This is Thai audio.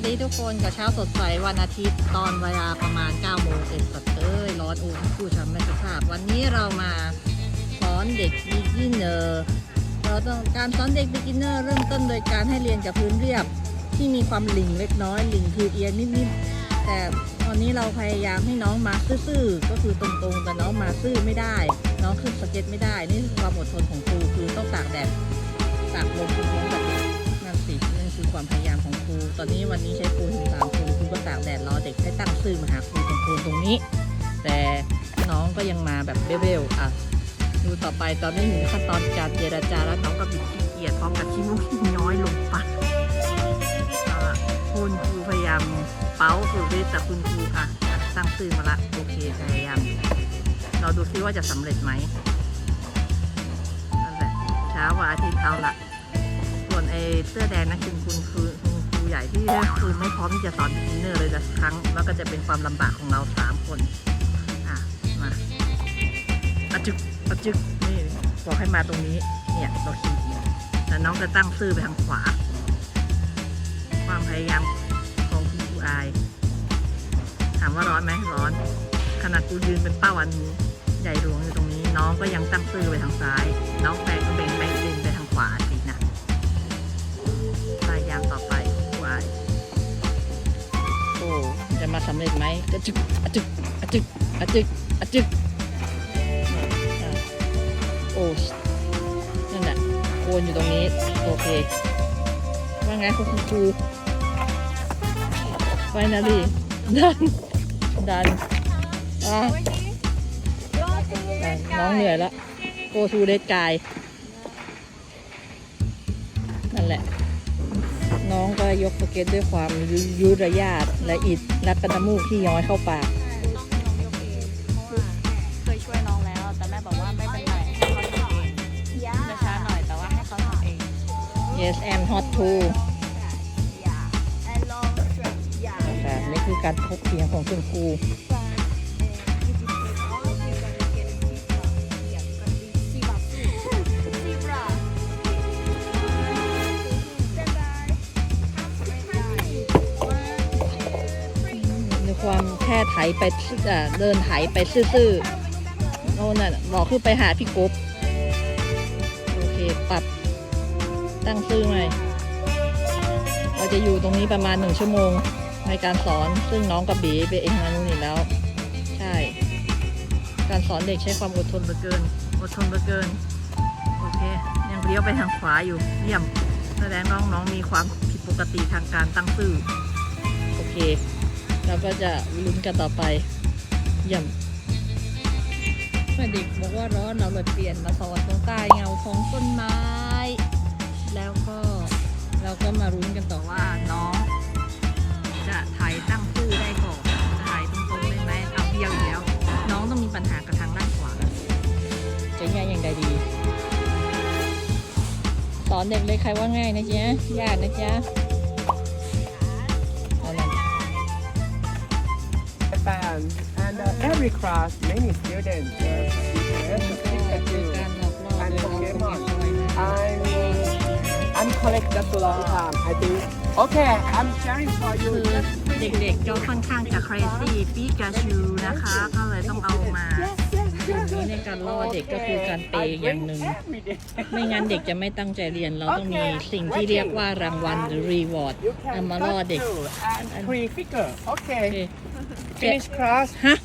วัสดีทุกคนกับเช้าสดใสวันอาทิตย์ตอนเวลาประมาณ9โมงเต็มสัดเอ้ยร้อนอูผู้ชมไม่สุภาพ วันนี้เรามาสอนเด็ก beginner เราต้องการสอนเด็ก beginner เริ่มต้นโดยการให้เรียนกับพื้นเรียบ ที่มีความหลิงเล็กน้อยหลิงคือเอียงนิดๆแต่ตอนนี้เราพยายามให้น้องมาซื่อๆก็คือตรงๆแต่น้องมาซื่อไม่ได้ น้องขึ้นสเก็ตไม่ได้นี่คือความอดทนของครูคือต้องตากแดดตากลมพร้อมกันนั่นสิ ตอนนี้วันนี้ใช้ครูถึงสามครูครูก็ตากแดดรอเด็กให้ตั้งซื่อมาหาครูตรงครูตรงนี้ แต่น้องก็ยังมาแบบเบลๆอะดูต่อไปตอนนี้ถึงขั้นตอนการเจรจาแล้วน้องก็บิดขี้เกียจพร้อมกับขี้มุกขี้อยลงไปเอาล่ะคุณครูพยายามเป้าคือฤทธิ์แต่คุณครูค่ะตั้งซื่อมาละโอเคพยายามเราดูซิว่าจะสำเร็จไหมนั่นแหละเช้าวันอาทิตย์เอาละส่วนไอ้เสื้อแดงนั่นคือคุณคุณครู ใหญ่ที่คือไม่พร้อมที่จะสอนบินเนอร์เลยแต่ครั้ง แล้วก็จะเป็นความลำบากของเราสามคน อะ มาอะจึกอะจึกนี่บอกให้มาตรงนี้ เนี่ยเราขีดเนี่แล้วน้องจะตั้งซื่อไปทางขวา ความพยายามของคุณครูอาย ถามว่าร้อนไหมร้อน ขนาดกูยืนเป็นเป้าอันใหญ่หลวงอยู่ตรงนี้ น้องก็ยังตั้งซื่อไปทางซ้าย น้องแฟนก็เบ่งไปำเร็จไหมอะจึกอะจึกอะจึกอะจึกอะจึกโอ้นั่นแหละโคนอยู่ตรงนี้ โอเค ว่าไงคุณครูไฟนาลีดัน ดันอะน้องเหนื่อยแล้วโกทูเดกาย นั่นแหละ น้องก็ยกสเก็ตด้วยความยุยุระยาดและอิดและกระน้ำมูกที่ย้อยเข้าปาก ต้องน้องยกเองเพราะว่าเคยช่วยน้องแล้ว แต่แม่บอกว่าไม่เป็นไรให้เขาทำเองจะช้าหน่อยแต่ว่าให้เขาทำเอง yes and hot too ค่ะนี่คือการพกเสียงของคุณครู ความแค่ไถไปเอ่อเดินไถไปซื่อๆโน่นน่ะบอกคือไปหาพี่กบโอเคปรับตั้งซื่อใหม่เราจะอยู่ตรงนี้ประมาณหนึ่งชั่วโมงในการสอนซึ่งน้องกับบีไปเองมานู่นนี่แล้ว ใช่ การสอนเด็กใช้ความอดทนเหลือเกิน อดทนเหลือเกิน โอเค ยังเลี้ยวไปทางขวาอยู่เยี่ยมแสดงน้องน้องมีความผิดปกติทางการตั้งซื่อโอเค เราก็จะลุ้นกันต่อไปเยี่ยมเมื่อเด็กบอกว่าร้อนเราเลยเปลี่ยนมาสอนตรงใต้เงาของต้นไม้ แล้วก็เราก็มารุ้นกันต่อว่าน้องจะถ่ายตั้งซื่อได้ก่อนจะถ่ายตรงๆได้ไหมเอาเบี้ยวอีกแล้ว น้องต้องมีปัญหากับทางด้านขวาจะแย่อย่างใดดีสอนเด็กเลยใครว่าง่ายนะจ๊ะยากนะจ๊ะ ดียวเข้าไปนะ I'm I'm collect just a long time I think okay I'm sharing for you เด็กๆก็ค่อนข้างจะ crazy ปีกาชูนะคะ ก็เลยต้องเอามา การล่อเด็กก็คือการเปย์อย่างหนึ่ง every day ไม่งั้นเด็กจะไม่ตั้งใจเรียน เราต้องมีสิ่งที่เรียกว่ารางวัลหรือ reward you เอา can มาล่อ cut เด็ก through and three figure โอเค okay finish class ฮะ